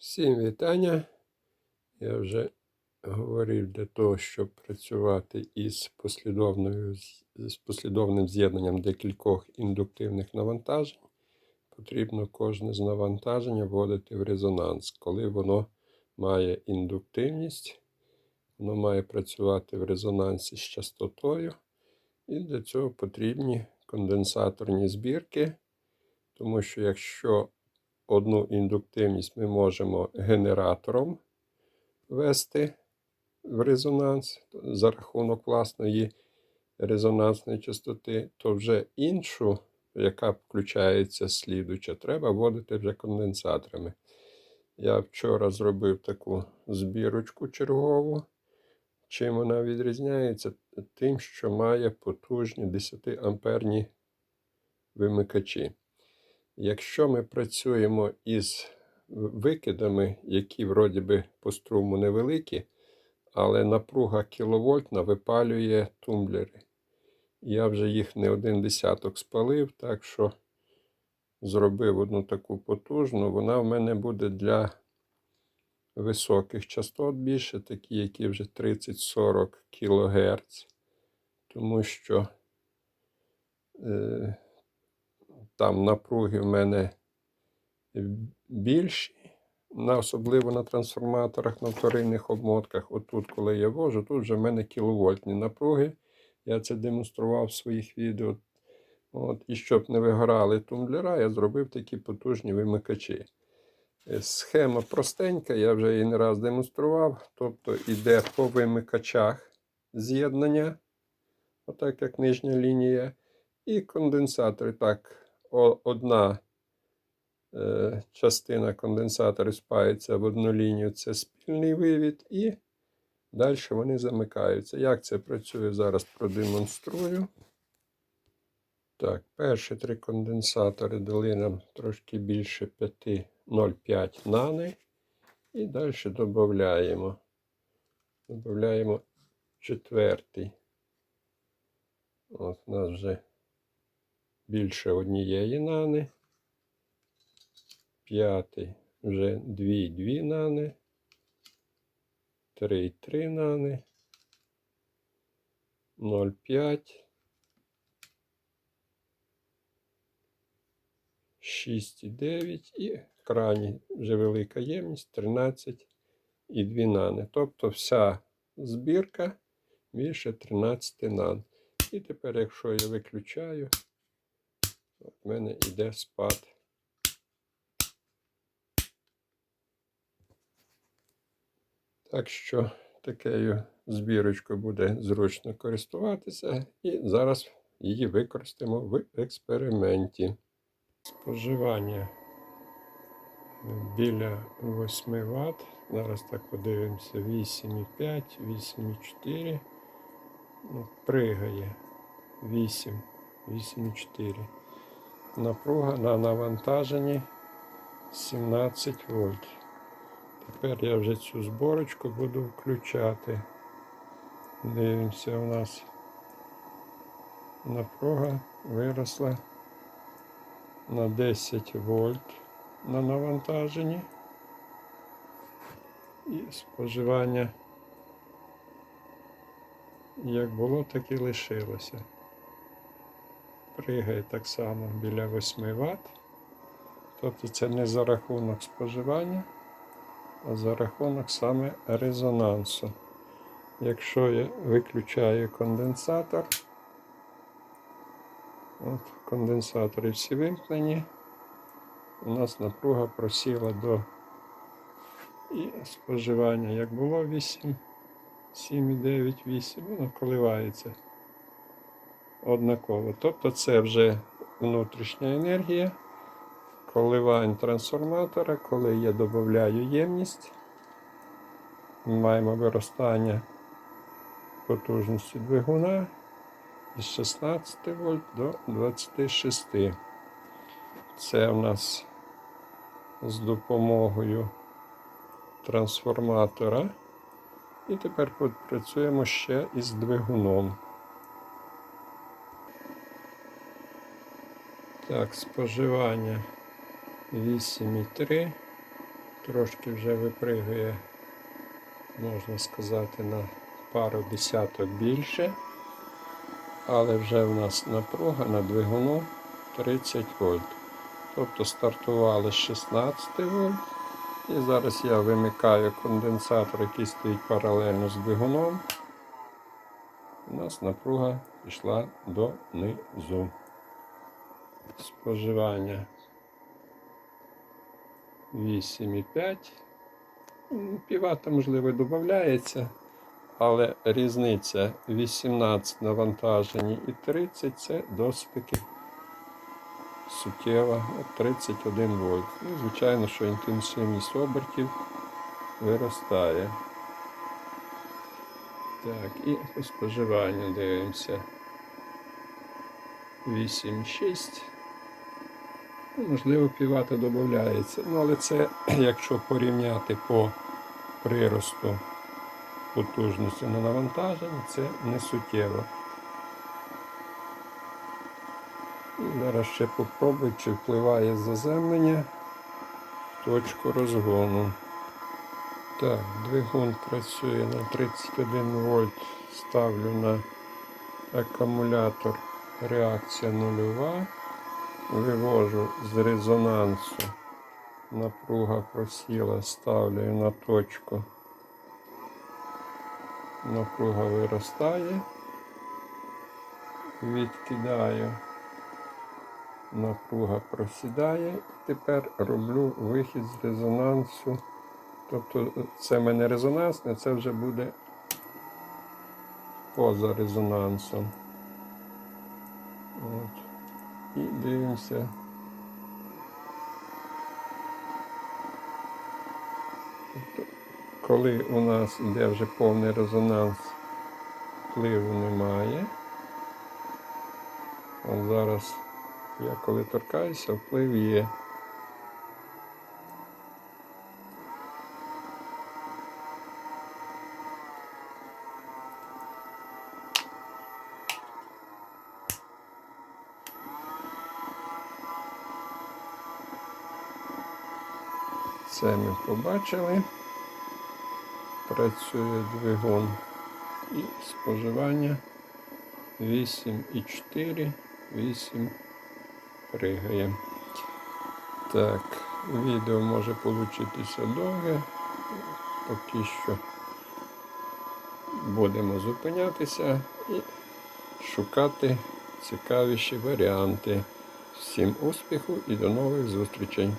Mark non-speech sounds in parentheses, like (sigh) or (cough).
Всім вітання. Я вже говорив для того, щоб працювати із послідовною, з послідовним з'єднанням декількох індуктивних навантажень. Потрібно кожне з навантаження вводити в резонанс. Коли воно має індуктивність, воно має працювати в резонансі з частотою. І для цього потрібні конденсаторні збірки, тому що якщо одну індуктивність ми можемо генератором ввести в резонанс за рахунок власної резонансної частоти, то вже іншу, яка включається слідуча, треба вводити вже конденсаторами. Я вчора зробив таку збірочку чергову. Чим вона відрізняється? Тим, що має потужні 10 амперні вимикачі. Якщо ми працюємо із викидами, які вроді би по струму невеликі, але напруга кіловольтна випалює тумблери. Я вже їх не один десяток спалив, так що зробив одну таку потужну. Вона в мене буде для високих частот більше, такі, які вже 30-40 кГц, тому що е, там напруги в мене більші, особливо на трансформаторах, на вторинних обмотках. Отут, коли я вожу, тут вже в мене кіловольтні напруги. Я це демонстрував в своїх відео. От, І щоб не вигорали тумблера, я зробив такі потужні вимикачі. Е, Схема простенька, я вже її не раз демонстрував. Тобто йде по вимикачах з'єднання, отак як нижня лінія, і конденсатори. Так, одна е, частина конденсаторів спається в одну лінію, це спільний вивід, і далі вони замикаються. Як це працює, зараз продемонструю. Так, перші три конденсатори дали нам трошки більше 5,05 нани. І далі додаємо. Додаємо четвертий. От у нас вже більше однієї нани. П'ятий вже 2,2 нани. 3,3 нани. 0,5. 6,9 і крайній вже велика ємність 13 і 2 нани. Тобто вся збірка більше 13 нан. І тепер, якщо я виключаю, в мене йде спад. Так що такою збірочкою буде зручно користуватися, і зараз її використаємо в експерименті. Споживання біля 8 Вт. Зараз так подивимося: 8,5, 8,4. Ну, Пригає 8, 8,4. Напруга на навантаженні 17 вольт. Тепер я вже цю зборочку буду включати. Дивимося, у нас напруга виросла на 10 вольт на навантаженні. І споживання як було, так і лишилося. Пригає так само біля 8 Вт. Тобто це не за рахунок споживання, а за рахунок саме резонансу. Якщо я виключаю конденсатор, от конденсатори всі вимкнені, у нас напруга просіла до і споживання, як було 8, 7,9, 8, воно коливається однаково. Тобто це вже внутрішня енергія, коливань трансформатора, коли я додаю ємність, маємо виростання потужності двигуна із 16 вольт до 26. Це у нас з допомогою трансформатора. І тепер працюємо ще із двигуном. Так, споживання 8,3. Трошки вже випригує, можна сказати, на пару десяток більше. Але вже в нас напруга на двигуну 30 вольт. Тобто стартували з 16 вольт. І зараз я вимикаю конденсатор, який стоїть паралельно з двигуном. У нас напруга пішла донизу. Споживання 8,5. Ну, Півата, можливо, додається, але різниця 18 навантажені і 30 це досить таки суттєва. 31 вольт. Ну, звичайно, що інтенсивність обертів виростає. Так, і по споживанню дивимося. 8,6. Можливо, півата додається. Ну, але це, (clears throat) якщо порівняти по приросту потужності на навантаження, це не суттєво. Зараз ще попробую, чи впливає заземлення точку розгону. Так, двигун працює на 31 вольт. Ставлю на акумулятор реакція нульова. Вивожу з резонансу. Напруга просіла, ставлю на точку. Напруга виростає. Відкидаю. Напруга просідає. Тепер роблю вихід з резонансу. Тобто це в мене резонансне, це вже буде поза резонансом. І дивимося. Коли у нас йде вже повний резонанс, впливу немає. От зараз я коли торкаюся, вплив є. Це ми побачили. Працює двигун і споживання 8,4, 8 пригає. Так, відео може получитися довге. Поки що будемо зупинятися і шукати цікавіші варіанти. Всім успіху і до нових зустрічей!